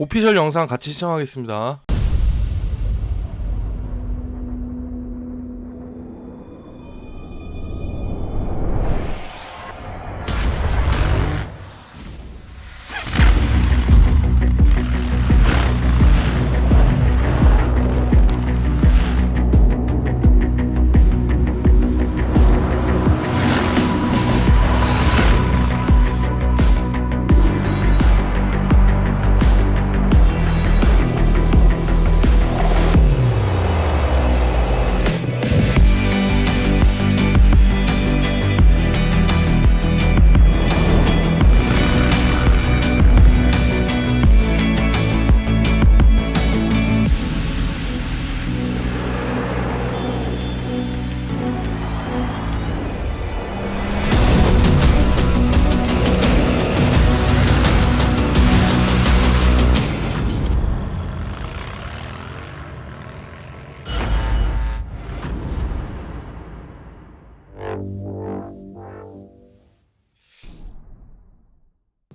오피셜 영상 같이 시청하겠습니다.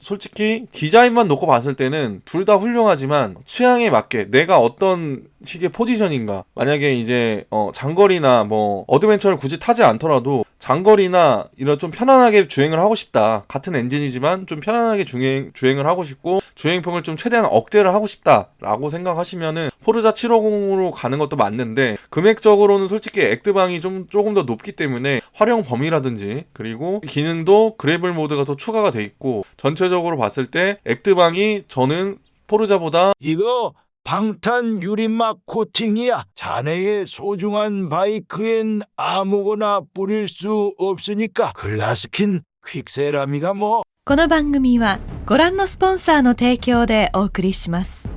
솔직히 디자인만 놓고 봤을 때는 둘 다 훌륭하지만 취향에 맞게 내가 어떤 식의 포지션인가. 만약에 이제 어, 장거리나 뭐 어드벤처를 굳이 타지 않더라도 장거리나 이런 좀 편안하게 주행을 하고 싶다. 같은 엔진이지만 좀 편안하게 주행, 주행을 하고 싶고 주행평을 좀 최대한 억제를 하고 싶다라고 생각하시면은 포르자 750으로 가는 것도 맞는데 금액적으로는 솔직히 액드방이 좀 조금 더 높기 때문에 활용 범위라든지 그리고 기능도 그래블 모드가 더 추가가 돼 있고 전체적으로 봤을 때 액드방이 저는 포르자보다 이거 방탄 유리막 코팅이야. 자네의 소중한 바이크엔 아무거나 뿌릴 수 없으니까 글라스킨 퀵세라미가 뭐 この番組はご覧のスポンサーの提供でお送りします。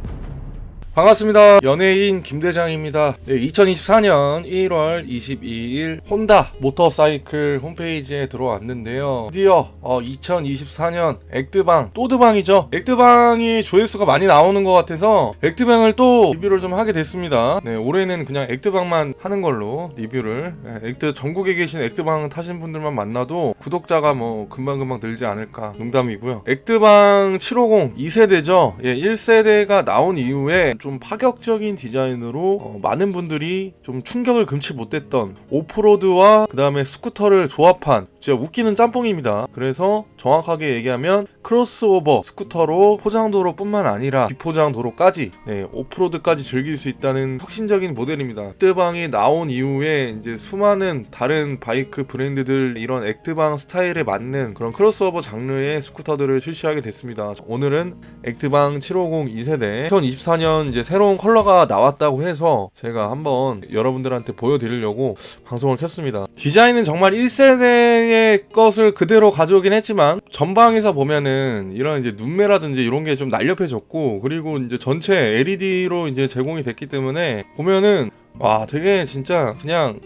반갑습니다. 연예인 김대장입니다. 네, 2024년 1월 22일 혼다 모터사이클 홈페이지에 들어왔는데요. 드디어 어, 2024년 액드방 또드방이죠. 액드방이 조회수가 많이 나오는 것 같아서 액드방을 또 리뷰를 좀 하게 됐습니다. 네, 올해는 그냥 액드방만 하는 걸로 리뷰를 네, 액드 전국에 계신 액드방 타신 분들만 만나도 구독자가 뭐 금방금방 늘지 않을까 농담이고요. 액드방 750 2세대죠. 예, 1세대가 나온 이후에 좀 파격적인 디자인으로 어, 많은 분들이 좀 충격을 금치 못했던 오프로드와 그 다음에 스쿠터를 조합한 진짜 웃기는 짬뽕입니다. 그래서 정확하게 얘기하면 크로스오버 스쿠터로 포장도로 뿐만 아니라 비포장도로까지 네, 오프로드까지 즐길 수 있다는 혁신적인 모델입니다. 액드방이 나온 이후에 이제 수많은 다른 바이크 브랜드들 이런 액드방 스타일에 맞는 그런 크로스오버 장르의 스쿠터들을 출시하게 됐습니다. 오늘은 액드방 750 2세대 2024년 이제 새로운 컬러가 나왔다고 해서 제가 한번 여러분들한테 보여드리려고 방송을 켰습니다. 디자인은 정말 1세대의 것을 그대로 가져오긴 했지만 전방에서 보면은 이런 이제 눈매라든지 이런 게 좀 날렵해졌고 그리고 이제 전체 LED로 이제 제공이 됐기 때문에 보면은 와 되게 진짜 그냥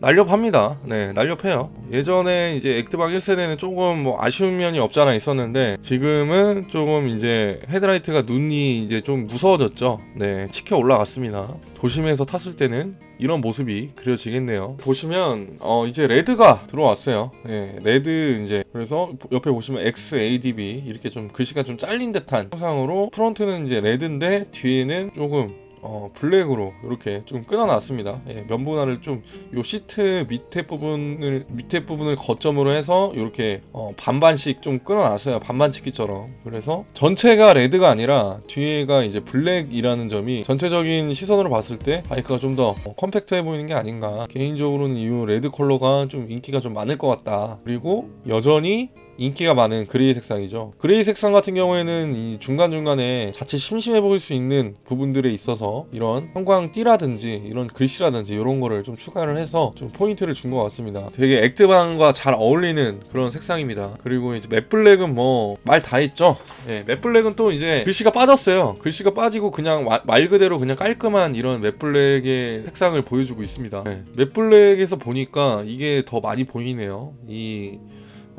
날렵합니다. 네, 날렵해요. 예전에 이제 액드방 1세대는 조금 뭐 아쉬운 면이 없잖아 있었는데 지금은 조금 이제 헤드라이트가 눈이 이제 좀 무서워졌죠. 네, 치켜 올라갔습니다. 도심에서 탔을 때는 이런 모습이 그려지겠네요. 보시면 어 이제 레드가 들어왔어요. 네, 레드 이제 그래서 옆에 보시면 XADB 이렇게 좀 글씨가 좀 잘린 듯한 형상으로 프론트는 이제 레드인데 뒤에는 조금 어, 블랙으로 이렇게 좀 끊어놨습니다. 예, 면분할을 좀요 시트 밑에 부분을 밑에 부분을 거점으로 해서 이렇게 어, 반반씩 좀 끊어놨어요. 반반 치기처럼. 그래서 전체가 레드가 아니라 뒤에가 이제 블랙이라는 점이 전체적인 시선으로 봤을 때 바이크가 좀 더 컴팩트해 보이는 게 아닌가. 개인적으로는 이 레드 컬러가 좀 인기가 좀 많을 것 같다. 그리고 여전히 인기가 많은 그레이 색상이죠. 그레이 색상 같은 경우에는 이 중간중간에 자칫 심심해 보일 수 있는 부분들에 있어서 이런 형광띠라든지 이런 글씨라든지 이런 거를 좀 추가를 해서 좀 포인트를 준 것 같습니다. 되게 액드방과 잘 어울리는 그런 색상입니다. 그리고 이제 맷블랙은 뭐 말 다 했죠. 예, 맷블랙은 또 이제 글씨가 빠졌어요. 글씨가 빠지고 그냥 마- 말 그대로 그냥 깔끔한 이런 맷블랙의 색상을 보여주고 있습니다. 예, 맷블랙에서 보니까 이게 더 많이 보이네요. 이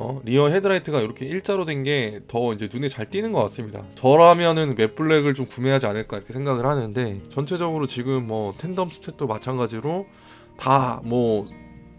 어, 리어 헤드라이트가 이렇게 일자로 된 게 더 이제 눈에 잘 띄는 것 같습니다. 저라면은 맵블랙을 좀 구매하지 않을까 이렇게 생각을 하는데 전체적으로 지금 뭐 텐덤 스탯도 마찬가지로 다 뭐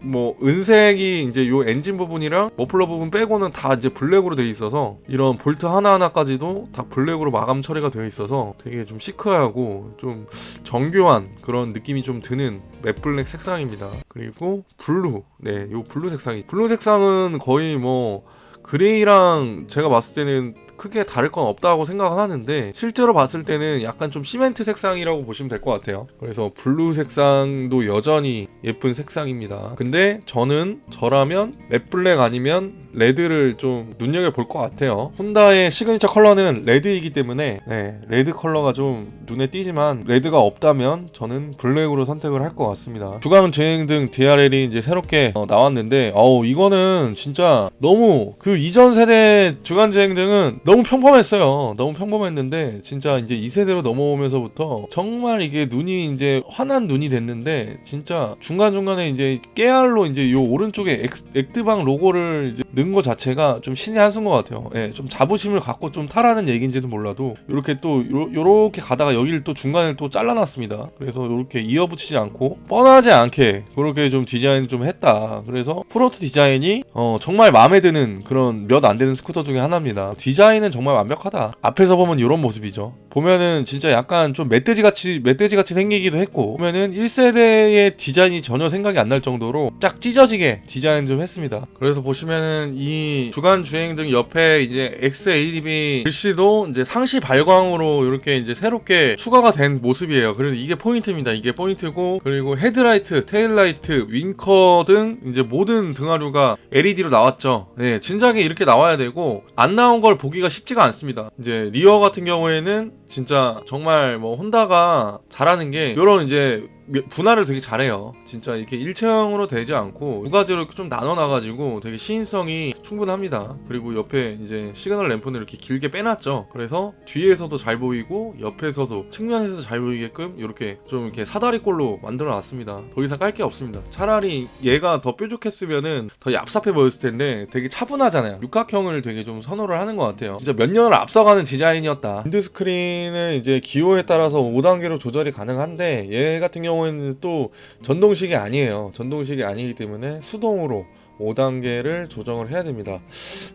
뭐 은색이 이제 요 엔진 부분이랑 머플러 부분 빼고는 다 이제 블랙으로 돼 있어서 이런 볼트 하나하나까지도 다 블랙으로 마감 처리가 되어 있어서 되게 좀 시크하고 좀 정교한 그런 느낌이 좀 드는 맵블랙 색상입니다. 그리고 블루. 네, 요 블루 색상이. 블루 색상은 거의 뭐 그레이랑 제가 봤을 때는 크게 다를 건 없다고 생각은 하는데 실제로 봤을 때는 약간 좀 시멘트 색상이라고 보시면 될 것 같아요. 그래서 블루 색상도 여전히 예쁜 색상입니다. 근데 저는 저라면 맵블랙 아니면 레드를 좀 눈여겨 볼 것 같아요. 혼다의 시그니처 컬러는 레드이기 때문에 네, 레드 컬러가 좀 눈에 띄지만 레드가 없다면 저는 블랙으로 선택을 할 것 같습니다. 주간 주행 등 DRL이 이제 새롭게 어, 나왔는데 어우 이거는 진짜 너무 그 이전 세대 주간 주행 등은 너무 평범했어요. 너무 평범했는데 진짜 이제 이 세대로 넘어오면서부터 정말 이게 눈이 이제 환한 눈이 됐는데 진짜 중간 중간에 이제 깨알로 이제 요 오른쪽에 엑스- 엑드방 로고를 이제 넣은 것 자체가 좀 신의 한 수인 것 같아요. 예, 좀 자부심을 갖고 좀 타라는 얘기인지는 몰라도 이렇게 또 요, 요렇게 가다가 여기를 또 중간에 또 잘라놨습니다. 그래서 이렇게 이어붙이지 않고 뻔하지 않게 그렇게 좀 디자인 좀 했다. 그래서 프론트 디자인이 어, 정말 마음에 드는 그런 몇 안 되는 스쿠터 중에 하나입니다. 디자인 은 정말 완벽하다. 앞에서 보면 이런 모습이죠. 보면은 진짜 약간 좀 멧돼지 같이 멧돼지 같이 생기기도 했고 보면은 1세대의 디자인이 전혀 생각이 안 날 정도로 쫙 찢어지게 디자인 좀 했습니다. 그래서 보시면은 이 주간 주행 등 옆에 이제 XADB 글씨도 이제 상시 발광으로 이렇게 이제 새롭게 추가가 된 모습이에요. 그래서 이게 포인트입니다. 이게 포인트고 그리고 헤드라이트, 테일라이트, 윙커 등 이제 모든 등하류가 LED로 나왔죠. 네, 진작에 이렇게 나와야 되고 안 나온 걸 보기 가 쉽지가 않습니다. 이제 리어 같은 경우에는 진짜 정말 뭐 혼다가 잘하는 게 이런 이제 분할을 되게 잘해요. 진짜 이렇게 일체형으로 되지 않고 두 가지로 좀 나눠놔가지고 되게 시인성이 충분합니다. 그리고 옆에 이제 시그널 램프는 이렇게 길게 빼놨죠. 그래서 뒤에서도 잘 보이고 옆에서도 측면에서도 잘 보이게끔 이렇게 좀 이렇게 사다리꼴로 만들어놨습니다. 더 이상 깔 게 없습니다. 차라리 얘가 더 뾰족했으면은 더 얍삽해 보였을 텐데 되게 차분하잖아요. 육각형을 되게 좀 선호를 하는 것 같아요. 진짜 몇 년을 앞서가는 디자인이었다. 윈드 스크린은 이제 기호에 따라서 5단계로 조절이 가능한데 얘 같은 경우 에는 또 전동식이 아니에요. 전동식이 아니기 때문에 수동으로 5단계를 조정을 해야 됩니다.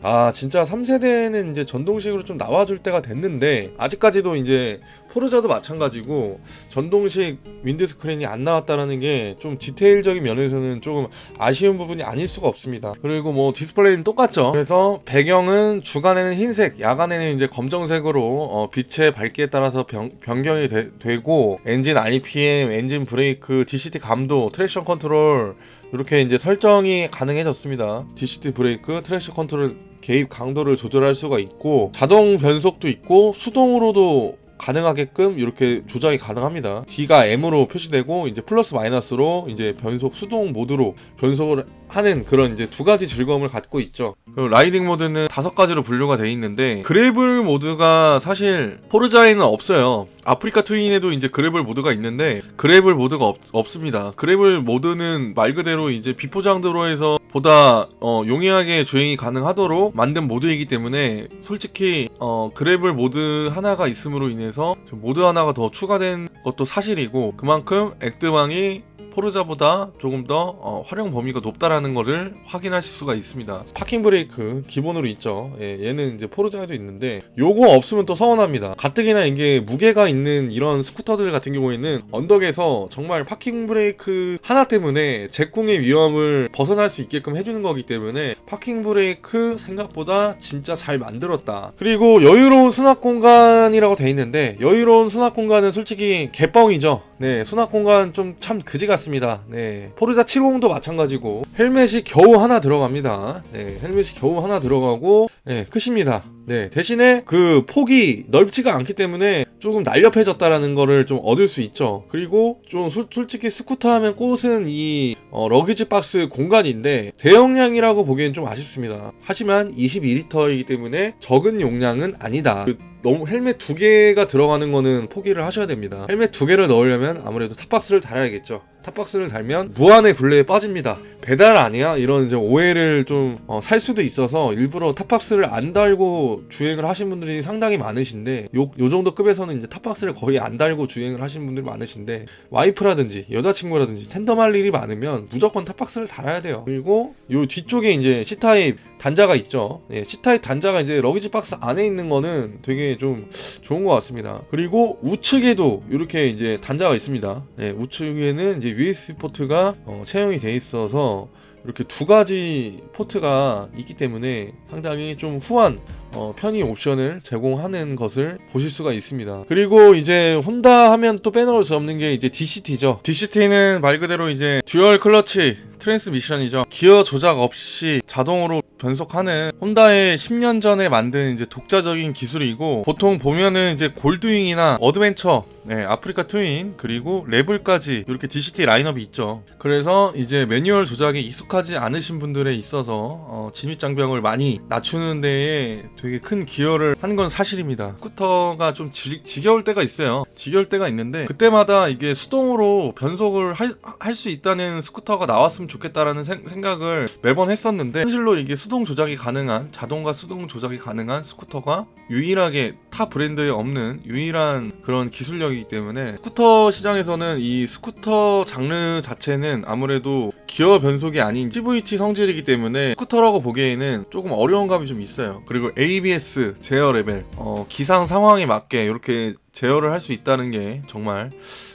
아, 진짜 3세대는 이제 전동식으로 좀 나와줄 때가 됐는데, 아직까지도 이제 포르자도 마찬가지고, 전동식 윈드스크린이 안 나왔다라는 게 좀 디테일적인 면에서는 조금 아쉬운 부분이 아닐 수가 없습니다. 그리고 뭐 디스플레이는 똑같죠. 그래서 배경은 주간에는 흰색, 야간에는 이제 검정색으로 어, 빛의 밝기에 따라서 변, 변경이 되, 고 엔진 RPM, 엔진 브레이크, DCT 감도, 트랙션 컨트롤 이렇게 이제 설정이 가능해졌습니다. DCT 브레이크, 트랙션 컨트롤 개입 강도를 조절할 수가 있고 자동 변속도 있고 수동으로도 가능하게끔 이렇게 조작이 가능합니다. D가 M으로 표시되고 이제 플러스 마이너스로 이제 변속 수동 모드로 변속을 하는 그런 이제 두 가지 즐거움을 갖고 있죠. 그리고 라이딩 모드는 다섯 가지로 분류가 돼 있는데 그래블 모드가 사실 포르자에는 없어요. 아프리카 트윈에도 이제 그래블 모드가 있는데 그래블 모드가 없, 없습니다. 그래블 모드는 말 그대로 이제 비포장 도로에서 보다 어, 용이하게 주행이 가능하도록 만든 모드이기 때문에 솔직히 어, 그래블 모드 하나가 있음으로 인해 서좀 모드 하나가 더 추가된 것도 사실이고 그만큼 액드방이 포르자보다 조금 더 어, 활용 범위가 높다라는 것을 확인하실 수가 있습니다. 파킹 브레이크 기본으로 있죠. 예, 얘는 이제 포르자에도 있는데 요거 없으면 또 서운합니다. 가뜩이나 이게 무게가 있는 이런 스쿠터들 같은 경우에는 언덕에서 정말 파킹 브레이크 하나 때문에 제궁의 위험을 벗어날 수 있게끔 해주는 거기 때문에 파킹 브레이크 생각보다 진짜 잘 만들었다. 그리고 여유로운 수납 공간이라고 돼 있는데 여유로운 수납 공간은 솔직히 개뻥이죠. 네, 수납 공간 좀 참 그지 같습니다. 네, 포르자 70도 마찬가지고 헬멧이 겨우 하나 들어갑니다. 네, 헬멧이 겨우 하나 들어가고 네, 끝입니다. 네, 대신에 그 폭이 넓지가 않기 때문에 조금 날렵해졌다라는 거를 좀 얻을 수 있죠. 그리고 좀 솔, 솔직히 스쿠터 하면 꽃은 이 어, 러기지 박스 공간인데 대용량이라고 보기엔 좀 아쉽습니다. 하지만 22리터이기 때문에 적은 용량은 아니다. 그 너무 헬멧 두 개가 들어가는 거는 포기를 하셔야 됩니다. 헬멧 두 개를 넣으려면 아무래도 탑박스를 달아야겠죠. 탑박스를 달면 무한의 굴레에 빠집니다. 배달 아니야? 이런 이제 오해를 좀살 수도 있어서 일부러 탑박스를 안 달고 주행을 하신 분들이 상당히 많으신데 요, 요 정도 급에서는 이제 탑박스를 거의 안 달고 주행을 하시는 분들이 많으신데 와이프라든지 여자친구라든지 텐덤할 일이 많으면 무조건 탑박스를 달아야 돼요. 그리고 요 뒤쪽에 이제 C타입 단자가 있죠. 예, C타입 단자가 이제 러기지 박스 안에 있는 거는 되게 좀 좋은 것 같습니다. 그리고 우측에도 이렇게 이제 단자가 있습니다. 예, 우측에는 이제 USB 포트가 어, 채용이 돼 있어서 이렇게 두 가지 포트가 있기 때문에 상당히 좀 후한 어, 편의 옵션을 제공하는 것을 보실 수가 있습니다. 그리고 이제 혼다 하면 또 빼놓을 수 없는 게 이제 DCT죠. DCT는 말 그대로 이제 듀얼 클러치 트랜스미션이죠. 기어 조작 없이 자동으로 변속하는 혼다의 10년 전에 만든 이제 독자적인 기술이고 보통 보면은 이제 골드윙이나 어드벤처 네, 아프리카 트윈 그리고 레블까지 이렇게 DCT 라인업이 있죠. 그래서 이제 매뉴얼 조작이 익숙하지 않으신 분들에 있어서 어, 진입 장벽을 많이 낮추는 데에 되게 큰 기여를 한 건 사실입니다. 스쿠터가 좀 지, 지겨울 때가 있어요. 지겨울 때가 있는데 그때마다 이게 수동으로 변속을 할 수 있다는 스쿠터가 나왔으면 좋겠다라는 생, 생각을 매번 했었는데 현실로 이게 수동 조작이 가능한 자동과 수동 조작이 가능한 스쿠터가 유일하게 타 브랜드에 없는 유일한 그런 기술력이기 때문에 스쿠터 시장에서는 이 스쿠터 장르 자체는 아무래도 기어 변속이 아닌 CVT 성질이기 때문에 스쿠터라고 보기에는 조금 어려운 감이 좀 있어요. 그리고 ABS 제어 레벨 어, 기상 상황에 맞게 이렇게 제어를 할 수 있다는 게 정말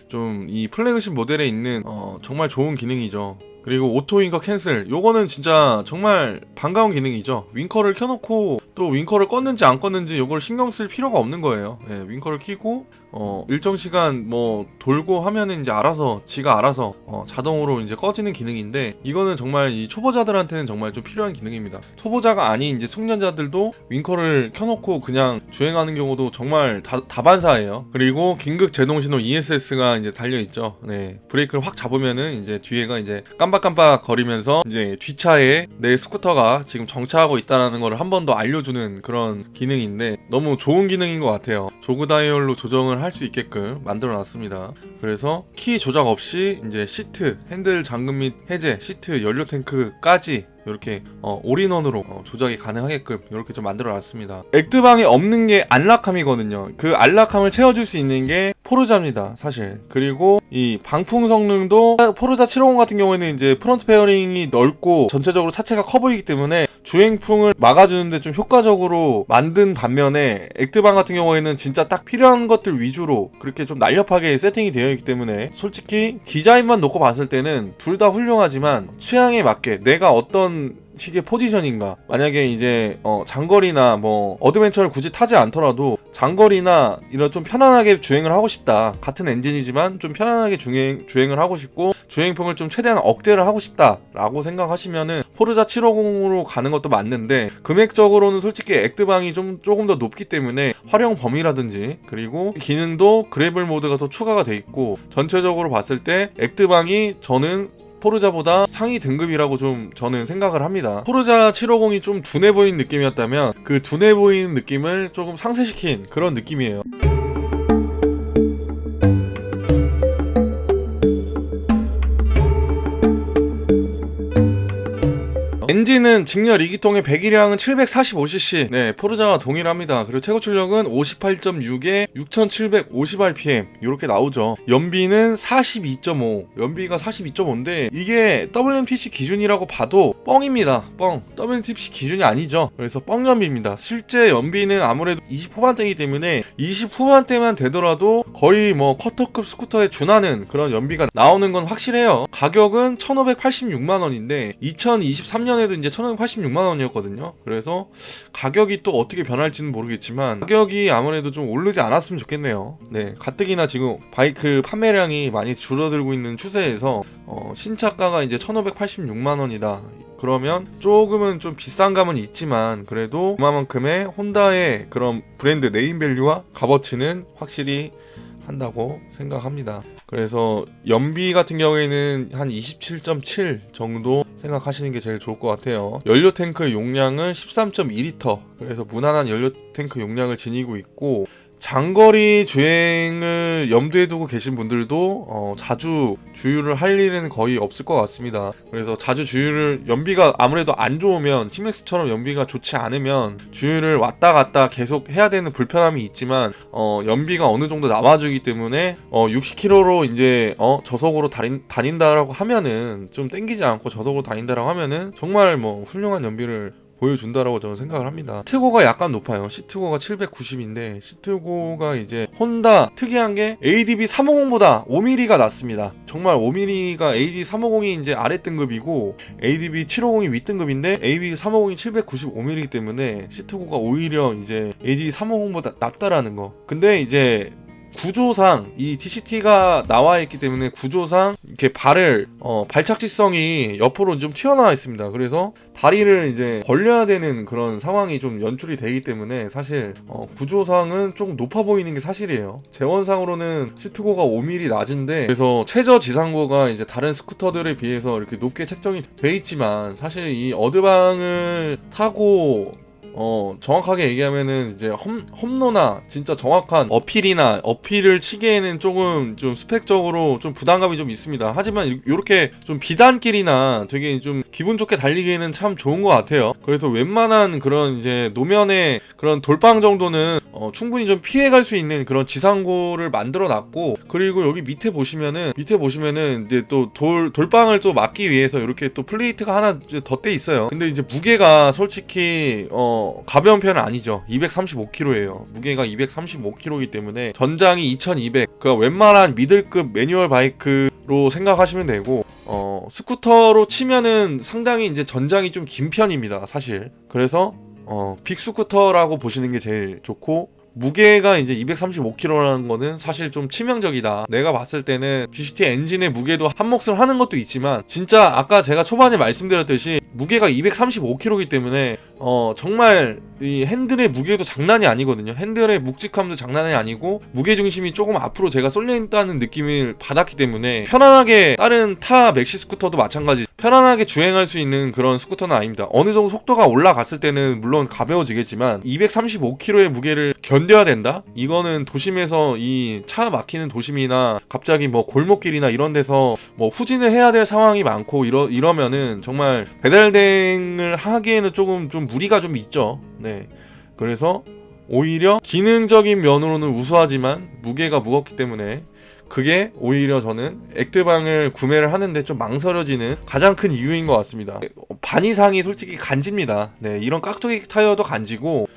좀 이 플래그십 모델에 있는 어, 정말 좋은 기능이죠. 그리고 오토 윙커 캔슬. 요거는 진짜 정말 반가운 기능이죠. 윙커를 켜놓고 또 윙커를 껐는지 안 껐는지 요걸 신경 쓸 필요가 없는 거예요. 예, 윙커를 켜고 어, 일정 시간 뭐 돌고 하면은 이제 알아서 지가 알아서 어, 자동으로 이제 꺼지는 기능인데 이거는 정말 이 초보자들한테는 정말 좀 필요한 기능입니다. 초보자가 아닌 이제 숙련자들도 윙커를 켜놓고 그냥 주행하는 경우도 정말 다, 다반사예요. 그리고 긴급 제동 신호 ESS가 이제 달려 있죠. 네. 브레이크를 확 잡으면은 이제 뒤에가 이제 깜박깜박 거리면서 이제 뒷차에 내 스쿠터가 지금 정차하고 있다는 걸 한 번 더 알려주는 그런 기능인데 너무 좋은 기능인 것 같아요. 조그 다이얼로 조정을 할 수 있게끔 만들어 놨습니다. 그래서 키 조작 없이 이제 시트, 핸들 잠금 및 해제, 시트, 연료 탱크까지 이렇게 어, 올인원으로 어, 조작이 가능하게끔 이렇게 좀 만들어 놨습니다. 액드방에 없는 게 안락함이거든요. 그 안락함을 채워줄 수 있는 게 포르자입니다, 사실. 그리고 이 방풍 성능도 포르자 750 같은 경우에는 이제 프론트 페어링이 넓고 전체적으로 차체가 커 보이기 때문에 주행풍을 막아주는데 좀 효과적으로 만든 반면에 액드방 같은 경우에는 진짜 딱 필요한 것들 위주로 그렇게 좀 날렵하게 세팅이 되어 있기 때문에 솔직히 디자인만 놓고 봤을 때는 둘 다 훌륭하지만 취향에 맞게 내가 어떤 식의 포지션인가? 만약에 이제 어, 장거리나 뭐 어드벤처를 굳이 타지 않더라도 장거리나 이런 좀 편안하게 주행을 하고 싶다. 같은 엔진이지만 좀 편안하게 주행, 주행을 하고 싶고 주행풍을 좀 최대한 억제를 하고 싶다 라고 생각하시면은 포르자 750으로 가는 것도 맞는데 금액적으로는 솔직히 액드방이 좀 조금 더 높기 때문에 활용 범위라든지 그리고 기능도 그래블 모드가 더 추가가 돼 있고 전체적으로 봤을 때 액드방이 저는 포르자보다 상위 등급이라고 좀 저는 생각을 합니다. 포르자 750이 좀 둔해 보이는 느낌이었다면 그 둔해 보이는 느낌을 조금 상쇄시킨 그런 느낌이에요. 엔진은 직렬 2기통의 배기량은 745cc. 네, 포르자와 동일합니다. 그리고 최고 출력은 58.6에 6750rpm 이렇게 나오죠. 연비는 42.5. 연비가 42.5인데 이게 WMTC 기준이라고 봐도 뻥입니다. 뻥. WMTC 기준이 아니죠. 그래서 뻥 연비입니다. 실제 연비는 아무래도 20 후반대이기 때문에 20 후반대만 되더라도 거의 뭐 커터급 스쿠터에 준하는 그런 연비가 나오는 건 확실해요. 가격은 1,586만 원인데 2023년에 도 이제 1,586만 원이었거든요. 그래서 가격이 또 어떻게 변할지는 모르겠지만 가격이 아무래도 좀 오르지 않았으면 좋겠네요. 네, 가뜩이나 지금 바이크 판매량이 많이 줄어들고 있는 추세에서 어, 신차가가 이제 1,586만 원이다. 그러면 조금은 좀 비싼 감은 있지만 그래도 그만큼의 혼다의 그런 브랜드 네임 밸류와 값어치는 확실히 한다고 생각합니다. 그래서 연비 같은 경우에는 한 27.7 정도 생각하시는 게 제일 좋을 것 같아요. 연료 탱크 용량은 13.2리터. 그래서 무난한 연료 탱크 용량을 지니고 있고 장거리 주행을 염두에 두고 계신 분들도 어, 자주 주유를 할 일은 거의 없을 것 같습니다. 그래서 자주 주유를 연비가 아무래도 안 좋으면 티맥스처럼 연비가 좋지 않으면 주유를 왔다 갔다 계속 해야 되는 불편함이 있지만 어, 연비가 어느 정도 남아주기 때문에 어, 60km로 이제 어, 저속으로 다닌, 다닌다라고 하면은 좀 땡기지 않고 저속으로 다닌다라고 하면은 정말 뭐 훌륭한 연비를 보여준다라고 저는 생각을 합니다. 시트고가 약간 높아요. 시트고가 790인데 시트고가 이제 혼다 특이한 게 ADB 350보다 5mm가 낮습니다. 정말 5mm가 ADB 350이 이제 아래 등급이고 ADB 750이 윗 등급인데 ADB 350이 795mm이기 때문에 시트고가 오히려 이제 ADB 350보다 낮다라는 거. 근데 이제 구조상 이 TCT가 나와 있기 때문에 구조상 이렇게 발을 어, 발착지성이 옆으로 좀 튀어나와 있습니다. 그래서 다리를 이제 벌려야 되는 그런 상황이 좀 연출이 되기 때문에 사실 어, 구조상은 좀 높아 보이는 게 사실이에요. 재원상으로는 시트고가 5mm 낮은데 그래서 최저 지상고가 이제 다른 스쿠터들에 비해서 이렇게 높게 책정이 돼 있지만 사실 이 어드방을 타고 어 정확하게 얘기하면은 이제 험 험로나 진짜 정확한 어필이나 어필을 치기에는 조금 좀 스펙적으로 좀 부담감이 좀 있습니다. 하지만 이렇게 좀 비단길이나 되게 좀 기분 좋게 달리기에는 참 좋은 것 같아요. 그래서 웬만한 그런 이제 노면의 그런 돌방 정도는 어, 충분히 좀 피해갈 수 있는 그런 지상고를 만들어 놨고 그리고 여기 밑에 보시면은 밑에 보시면은 이제 또 돌 돌방을 또 막기 위해서 이렇게 또 플레이트가 하나 덧대 있어요. 근데 이제 무게가 솔직히 어 가벼운 편은 아니죠. 235kg예요. 무게가 235kg이기 때문에 전장이 2200. 그러니까 웬만한 미들급 매뉴얼 바이크로 생각하시면 되고 어 스쿠터로 치면은 상당히 이제 전장이 좀 긴 편입니다. 사실. 그래서 어, 빅스쿠터라고 보시는 게 제일 좋고 무게가 이제 235kg라는 거는 사실 좀 치명적이다. 내가 봤을 때는 DCT 엔진의 무게도 한 몫을 하는 것도 있지만 진짜 아까 제가 초반에 말씀드렸듯이 무게가 235kg이기 때문에 어 정말 이 핸들의 무게도 장난이 아니거든요. 핸들의 묵직함도 장난이 아니고 무게 중심이 조금 앞으로 제가 쏠려 있다는 느낌을 받았기 때문에 편안하게 다른 타 맥시 스쿠터도 마찬가지 편안하게 주행할 수 있는 그런 스쿠터는 아닙니다. 어느 정도 속도가 올라갔을 때는 물론 가벼워지겠지만 235kg의 무게를 견뎌야 된다? 이거는 도심에서 이 차 막히는 도심이나 갑자기 뭐 골목길이나 이런 데서 뭐 후진을 해야 될 상황이 많고 이러 이러면은 정말 배달 대행을 하기에는 조금 좀 무리가 좀 있죠. 네. 그래서 오히려 기능적인 면으로는 우수하지만 무게가 무겁기 때문에 그게 오히려 저는 액트방을 구매를 하는데 좀 망설여지는 가장 큰 이유인 것 같습니다. 반 이상이 솔직히 간집니다. 네, 이런 깍두기 타이어도 간지고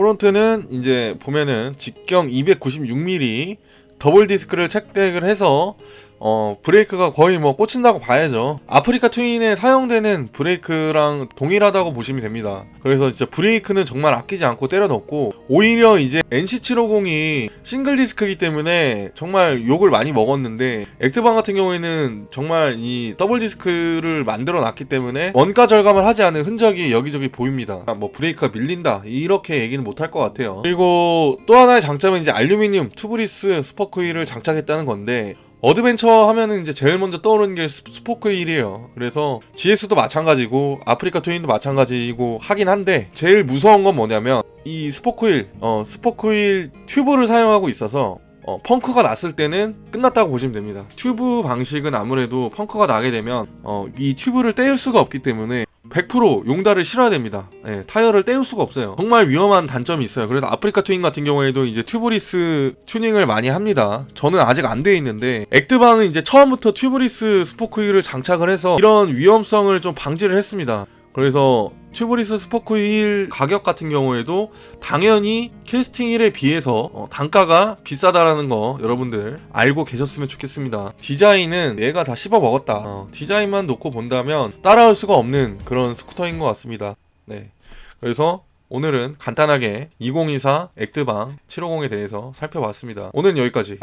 프론트는 이제 보면은 직경 296mm 더블 디스크를 착색을 해서 어 브레이크가 거의 뭐 꽂힌다고 봐야죠. 아프리카 트윈에 사용되는 브레이크랑 동일하다고 보시면 됩니다. 그래서 진짜 브레이크는 정말 아끼지 않고 때려 넣고 오히려 이제 NC750이 싱글 디스크이기 때문에 정말 욕을 많이 먹었는데 액트방 같은 경우에는 정말 이 더블 디스크를 만들어 놨기 때문에 원가 절감을 하지 않은 흔적이 여기저기 보입니다. 뭐 브레이크가 밀린다 이렇게 얘기는 못할 것 같아요. 그리고 또 하나의 장점은 이제 알루미늄 투브리스 스포크 휠을 장착했다는 건데 어드벤처 하면은 이제 제일 먼저 떠오르는 게 스- 스포크 힐이에요. 그래서 GS도 마찬가지고 아프리카 트윈도 마찬가지고 하긴 한데 제일 무서운 건 뭐냐면 이 스포크 힐, 어 스포크 힐 튜브를 사용하고 있어서 어, 펑크가 났을 때는 끝났다고 보시면 됩니다. 튜브 방식은 아무래도 펑크가 나게 되면 어, 이 튜브를 떼일 수가 없기 때문에 100% 용달을 실어야 됩니다. 예, 타이어를 떼울 수가 없어요. 정말 위험한 단점이 있어요. 그래서 아프리카 트윈 같은 경우에도 이제 튜브리스 튜닝을 많이 합니다. 저는 아직 안 돼 있는데 액드방은 이제 처음부터 튜브리스 스포크 휠을 장착을 해서 이런 위험성을 좀 방지를 했습니다. 그래서 튜브리스 스포크 휠 가격 같은 경우에도 당연히 캐스팅 휠에 비해서 어, 단가가 비싸다라는 거 여러분들 알고 계셨으면 좋겠습니다. 디자인은 얘가 다 씹어 먹었다. 어, 디자인만 놓고 본다면 따라올 수가 없는 그런 스쿠터인 것 같습니다. 네. 그래서 오늘은 간단하게 2024 액드방 750에 대해서 살펴봤습니다. 오늘은 여기까지.